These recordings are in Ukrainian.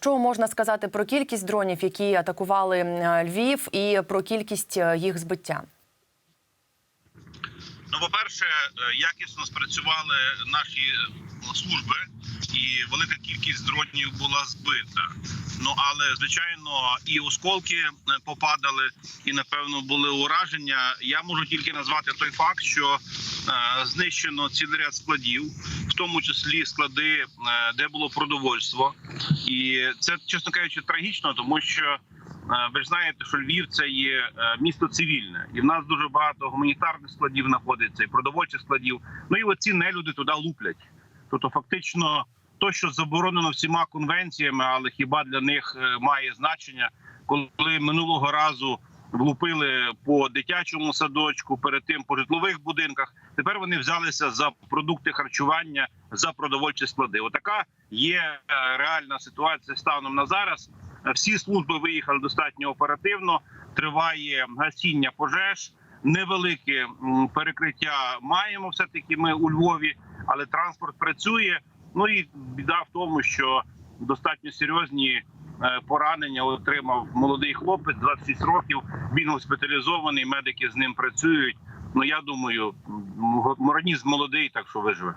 Що можна сказати про кількість дронів, які атакували Львів, і про кількість е, їх збиття? Ну, по-перше, е, якісно спрацювали наші е, служби, і велика кількість дронів була збита. Ну але звичайно, і осколки е, попадали, і напевно були ураження. Я можу тільки назвати той факт, що е, знищено цілий ряд складів, в тому числі склади, е, де було продовольство, і це чесно кажучи, трагічно, тому що. Ви ж знаєте, що Львів це є місто цивільне, і в нас дуже багато гуманітарних складів знаходиться, і продовольчих складів. Ну і оці нелюди туди луплять. Тобто, фактично, то, що заборонено всіма конвенціями, але хіба для них е, має значення, коли минулого разу влупили по дитячому садочку, перед тим по житлових будинках. Тепер вони взялися за продукти харчування, за продовольчі склади. Отака є е, реальна ситуація станом на зараз. Всі служби виїхали достатньо оперативно. Триває гасіння пожеж. Невелике перекриття маємо все таки. Ми у Львові, але транспорт працює. Ну і біда в тому, що достатньо серйозні е, поранення отримав молодий хлопець, 26 років. Він госпіталізований. Медики з ним працюють. Ну я думаю, організм молодий, так що виживе.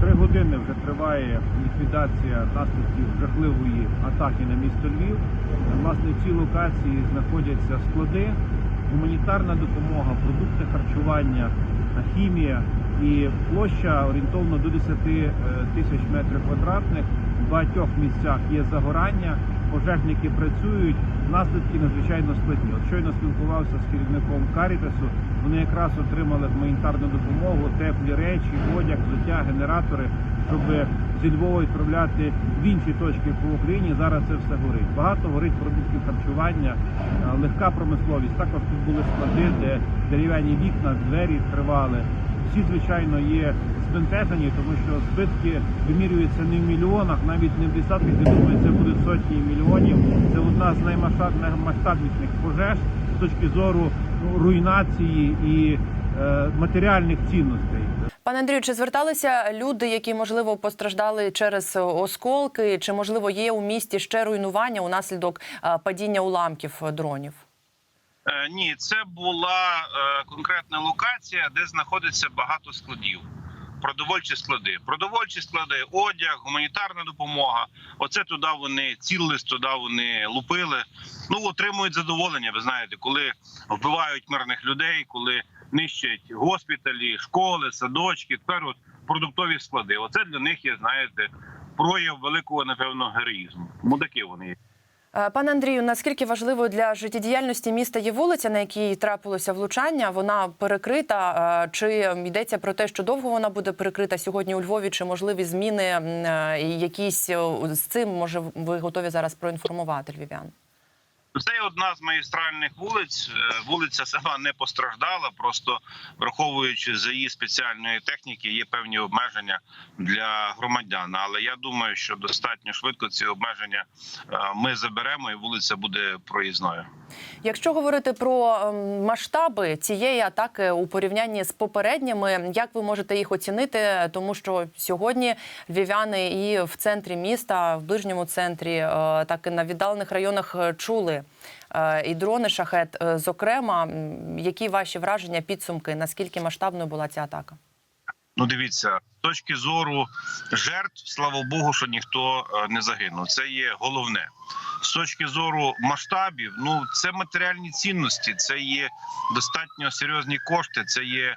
Три години вже триває ліквідація наслідків жахливої атаки на місто Львів. Власне, в цій локації знаходяться склади, гуманітарна допомога, продукти харчування, хімія і площа орієнтовно до 10 е, тисяч метрів квадратних. В багатьох місцях є загорання, пожежники працюють. Наслідки надзвичайно складні. От щойно спілкувався з керівником Карітасу. Вони якраз отримали гуманітарну допомогу, теплі речі, одяг, взуття, генератори, щоб зі Львова відправляти в інші точки по Україні. Зараз це все горить. Багато горить продуктів харчування, е, легка промисловість. Також тут були склади, де дерев'яні вікна, двері відкривали. Всі, звичайно, є збентежені, тому що збитки вимірюються не в мільйонах, навіть не в десятках, я думаю, це будуть сотні мільйонів. Це одна з наймасштаб- наймасштабніших пожеж з точки зору ну, руйнації і е, матеріальних цінностей. Пане Андрію, чи зверталися люди, які можливо постраждали через осколки, чи можливо є у місті ще руйнування унаслідок е, падіння уламків дронів? Е, Ні, це була е, конкретна локація, де знаходиться багато складів. Продовольчі склади, продовольчі склади, одяг, гуманітарна допомога. Оце туди вони цілились, туди вони лупили. Ну отримують задоволення. Ви знаєте, коли вбивають мирних людей, коли нищать госпіталі, школи, садочки. Тепер от продуктові склади. Оце для них є, знаєте, прояв великого напевно героїзму. Мудаки вони. Е, Пане Андрію, наскільки важливою для життєдіяльності міста є вулиця, на якій трапилося влучання? Вона перекрита. Е, Чи йдеться про те, що довго вона буде перекрита сьогодні у Львові? Чи можливі зміни е, якісь з цим? Може, ви готові зараз проінформувати львів'ян? Це одна з магістральних вулиць. Е, Вулиця сама не постраждала. Просто враховуючи за її спеціальної техніки, є певні обмеження для громадян. Але я думаю, що достатньо швидко ці обмеження е, ми заберемо, і вулиця буде проїзною. Якщо говорити про ем, масштаби цієї атаки у порівнянні з попередніми, як ви можете їх оцінити? Тому що сьогодні львів'яни і в центрі міста, в ближньому центрі, е, так і на віддалених районах е, чули е, і дрони шахет. Зокрема, які ваші враження, підсумки? Наскільки масштабною була ця атака? Ну, дивіться, з точки зору жертв, слава Богу, що ніхто не загинув. Це є головне. З точки зору масштабів, ну це матеріальні цінності, це є достатньо серйозні кошти. Це є е,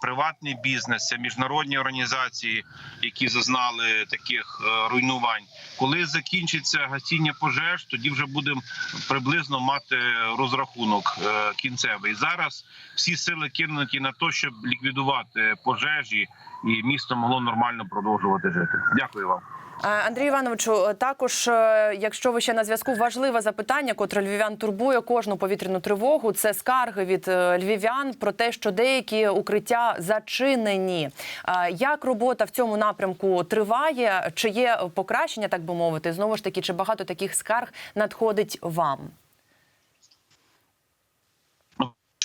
приватний бізнес, це міжнародні організації, які зазнали таких е, руйнувань. Коли закінчиться гасіння пожеж, тоді вже будемо приблизно мати розрахунок е, кінцевий. Зараз всі сили кинуті на те, щоб ліквідувати пожежі, і місто могло нормально продовжувати жити. Дякую вам. Е, Андрію Івановичу, також, е, якщо ви ще на зв'язку, важливе запитання, котре львів'ян турбує кожну повітряну тривогу. Це скарги від е, львів'ян про те, що деякі укриття зачинені. Е, Як робота в цьому напрямку триває? Чи є покращення, так би мовити? Знову ж таки, чи багато таких скарг надходить вам?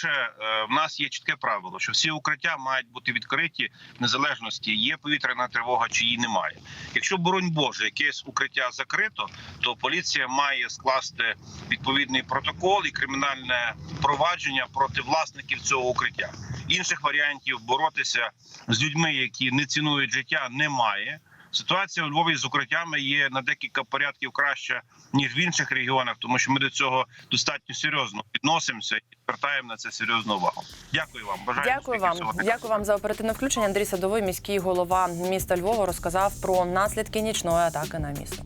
По-перше, е, в нас є чітке правило, що всі укриття мають бути відкриті в незалежності, є повітряна тривога чи її немає. Якщо боронь Боже, якесь укриття закрито, то поліція має скласти відповідний протокол і кримінальне провадження проти власників цього укриття. Інших варіантів боротися з людьми, які не цінують життя, немає. Ситуація у Львові з укриттями є на декілька порядків краща ніж в інших регіонах, тому що ми до цього достатньо серйозно відносимося і звертаємо на це серйозну увагу. Дякую вам. Бажаю Дякую вам. всього Дякую вам за оперативне включення. Андрій Садовий, міський голова міста Львова, розказав про наслідки нічної атаки на місто.